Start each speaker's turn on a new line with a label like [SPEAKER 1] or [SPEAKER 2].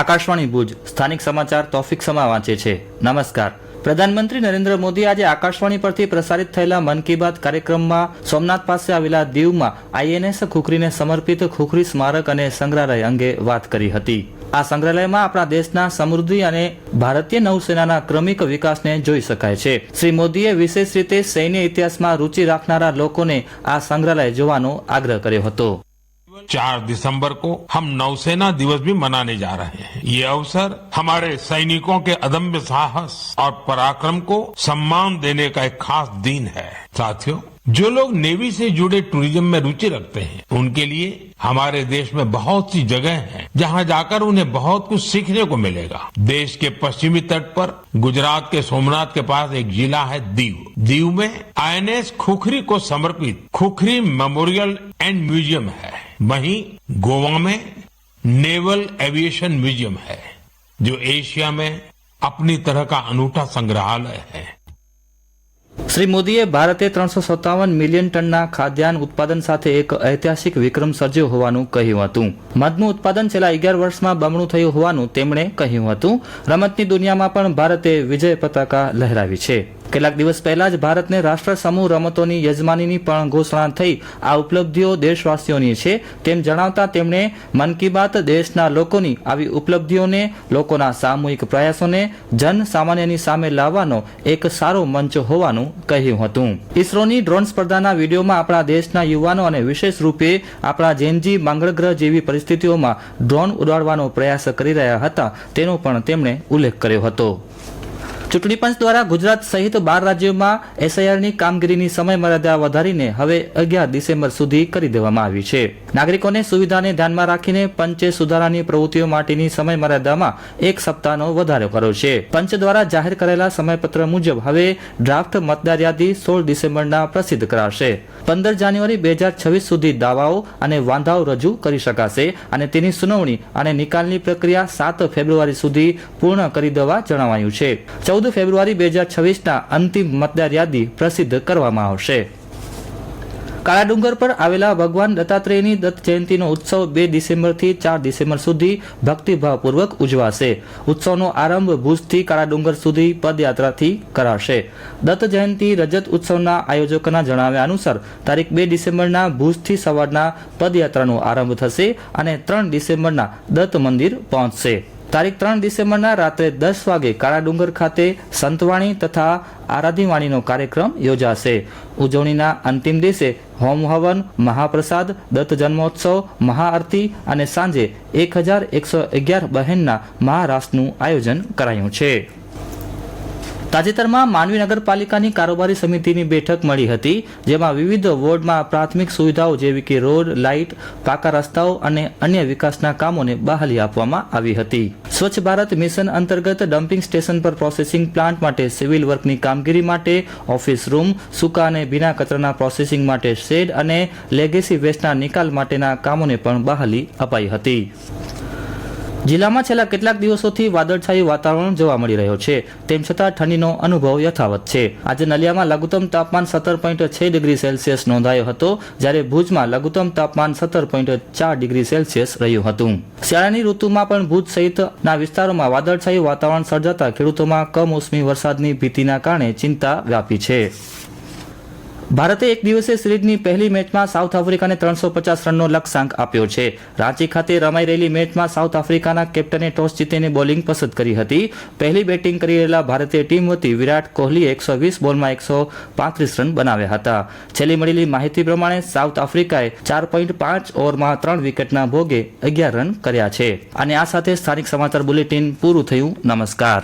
[SPEAKER 1] આકાશવાણી ભુજ, સ્થાનિક સમાચાર તોફિક સમા વાંચે છે. નમસ્કાર. પ્રધાનમંત્રી નરેન્દ્ર મોદી આજે આકાશવાણી પરથી પ્રસારિત થયેલા મન કી બાત કાર્યક્રમમાં સોમનાથ પાસે આવેલા દીવમાં આઈએનએસ ખુખરીને સમર્પિત ખુખરી સ્મારક અને સંગ્રહાલય અંગે વાત કરી હતી. આ સંગ્રહાલયમાં આપણા દેશના સમૃદ્ધિ અને ભારતીય નૌસેનાના ક્રમિક વિકાસને જોઈ શકાય છે. શ્રી મોદીએ વિશેષ રીતે સૈન્ય ઇતિહાસમાં રુચિ રાખનારા લોકોને આ સંગ્રહાલય જોવાનો આગ્રહ કર્યો હતો.
[SPEAKER 2] चार दिसंबर को हम नौसेना दिवस भी मनाने जा रहे हैं। ये अवसर हमारे सैनिकों के अदम्य साहस और पराक्रम को सम्मान देने का एक खास दिन है। साथियों, जो लोग नेवी से जुड़े टूरिज़्म में रुचि रखते हैं, उनके लिए हमारे देश में बहुत सी जगह हैं, जहाँ जाकर उन्हें बहुत कुछ सीखने को मिलेगा। देश के पश्चिमी तट पर गुजरात के सोमनाथ के पास एक जिला है दीव। दीव में आईएनएस खुखरी को समर्पित खुखरी मेमोरियल एंड म्यूज़ियम है। वहीं गोवा में नेवल एविएशन म्यूजियम है जो एशिया में अपनी तरह का अनूठा संग्रहालय है
[SPEAKER 1] શ્રી મોદીએ ભારતે ત્રણસો સત્તાવન મિલિયન ટનના ખાદ્યાન્ન ઉત્પાદન સાથે એક ઐતિહાસિક વિક્રમ સર્જ્યો હોવાનું કહ્યું હતું મધનું ઉત્પાદન છેલ્લા અગિયાર વર્ષમાં બમણું થયું હોવાનું તેમણે કહ્યું હતું રમતની દુનિયામાં પણ ભારતે વિજય પતાકા લહેરાવી છે કેટલાક દિવસ પહેલા જ ભારતને રાષ્ટ્ર સમૂહ રમતોની યજમાનીની પણ ઘોષણા થઈ. આ ઉપલબ્ધિઓ દેશવાસીઓની છે. તેમ જણાવતા તેમણે મન કી બાત દેશના લોકોની આવી ઉપલબ્ધિઓને લોકોના સામૂહિક પ્રયાસોને જન સામાન્યની સામે લાવવાનો એક સારો મંચ હોવાનું કહ્યું હતું. ઇસરોની ડ્રોન સ્પર્ધાના વિડીયોમાં આપણા દેશના યુવાનો અને વિશેષ રૂપે આપણા જેનજી મંગળ ગ્રહ જેવી પરિસ્થિતિઓમાં ડ્રોન ઉડાડવાનો પ્રયાસ કરી રહ્યા હતા. તેનો પણ તેમણે ઉલ્લેખ કર્યો હતો. ચૂંટણી પંચ દ્વારા ગુજરાત સહિત બાર રાજ્યોમાં એસઆઈઆરની કામગીરીની સમયમર્યાદા વધારીને હવે અગિયાર ડિસેમ્બર સુધી કરી દેવામાં આવી છે. નાગરિકોને સુવિધાને ધ્યાનમાં રાખીને પંચે સુધારાની પ્રવૃત્તિઓ માટેની સમયમર્યાદામાં એક સપ્તાહનો વધારો કર્યો છે. પંચ દ્વારા જાહેર કરેલા સમયપત્ર મુજબ હવે ડ્રાફ્ટ મતદાર યાદી સોળ ડિસેમ્બરના પ્રસિદ્ધ કરાશે. પંદર જાન્યુઆરી બે હજાર છવ્વીસ સુધી દાવાઓ અને વાંધાઓ રજૂ કરી શકાશે અને તેની સુનાવણી અને નિકાલની પ્રક્રિયા સાત ફેબ્રુઆરી સુધી પૂર્ણ કરી દેવા જણાવાયું છે. ચૌદ ફેબ્રુઆરી બે હજાર છવ્વીસના અંતિમ મતદાર યાદી પ્રસિદ્ધ કરવામાં આવશે. કાળા ડુંગર પર આવેલા ભગવાન દત્તાત્રેયની દત્ત જયંતિનો ઉત્સવ બે ડિસેમ્બરથી ચાર ડિસેમ્બર સુધી ભક્તિભાવપૂર્વક ઉજવાશે. ઉત્સવનો આરંભ ભુજથી કાળા ડુંગર સુધી પદયાત્રાથી કરાશે. દત્ત જયંતિ રજત ઉત્સવના આયોજકોના જણાવ્યા અનુસાર, તારીખ બે ડિસેમ્બરના ભુજથી સવારના પદયાત્રાનો આરંભ થશે અને ત્રણ ડિસેમ્બરના દત્ત મંદિર પહોંચશે. તારીખ ત્રણ ડિસેમ્બરના રાત્રે દસ વાગે કાળા ડુંગર ખાતે સંતવાણી તથા આરાધીવાણીનો કાર્યક્રમ યોજાશે. ઉજવણીના અંતિમ દિવસે હોમ હવન, મહાપ્રસાદ, દત્ત જન્મોત્સવ, મહાઆરતી અને સાંજે એક હજાર એકસો અગિયાર બહેનના મહારાસનું આયોજન કરાયું છે. તાજેતરમાં માંડવી નગરપાલિકાની કારોબારી સમિતિની બેઠક મળી હતી, જેમાં વિવિધ વોર્ડમાં પ્રાથમિક સુવિધાઓ જેવી કે રોડ, લાઇટ, પાકા રસ્તાઓ અને અન્ય વિકાસના કામોને બહાલી આપવામાં આવી હતી. સ્વચ્છ ભારત મિશન અંતર્ગત ડમ્પિંગ સ્ટેશન પર પ્રોસેસિંગ પ્લાન્ટ માટે સિવિલ વર્કની કામગીરી માટે ઓફિસ રૂમ, સૂકા અને ભીના કચરાના પ્રોસેસિંગ માટે શેડ અને લેગેસી વેસ્ટના નિકાલ માટેના કામોને પણ બહાલી અપાઈ હતી. જિલ્લામાં છેલ્લા કેટલાક દિવસોથી વાદળછાયું વાતાવરણ જોવા મળી રહ્યો છે. તેમ છતાં ઠંડીનો અનુભવ યથાવત છે. આજે નલિયામાં લઘુત્તમ તાપમાન સત્તર પોઈન્ટ છ ડિગ્રી સેલ્સિયસ નોંધાયો હતો, જ્યારે ભુજમાં લઘુત્તમ તાપમાન સત્તર પોઈન્ટ ચાર ડિગ્રી સેલ્સિયસ રહ્યું હતું. શિયાળાની ઋતુમાં પણ ભુજ સહિતના વિસ્તારોમાં વાદળછાયું વાતાવરણ સર્જાતા ખેડૂતોમાં કમોસમી વરસાદની ભીતિના કારણે ચિંતા વ્યાપી છે. ભારતે એક દિવસીય સિરીઝની પહેલી મેચમાં સાઉથ આફ્રિકાને ત્રણસો પચાસ રનનો લક્ષ્યાંક આપ્યો છે. રાંચી ખાતે રમાઈ રહેલી મેચમાં સાઉથ આફ્રિકાના કેપ્ટને ટોસ જીતીને બોલિંગ પસંદ કરી હતી. પહેલી બેટિંગ કરી રહેલા ભારતીય ટીમ વતી વિરાટ કોહલીએ એકસો વીસ બોલમાં એકસો પાંત્રીસ રન બનાવ્યા હતા. છેલ્લી મળેલી માહિતી પ્રમાણે સાઉથ આફ્રિકાએ ચાર પોઈન્ટ પાંચ ઓવરમાં ત્રણ વિકેટના ભોગે અગિયાર રન કર્યા છે. અને આ સાથે સ્થાનિક સમાચાર બુલેટિન પૂરું થયું. નમસ્કાર.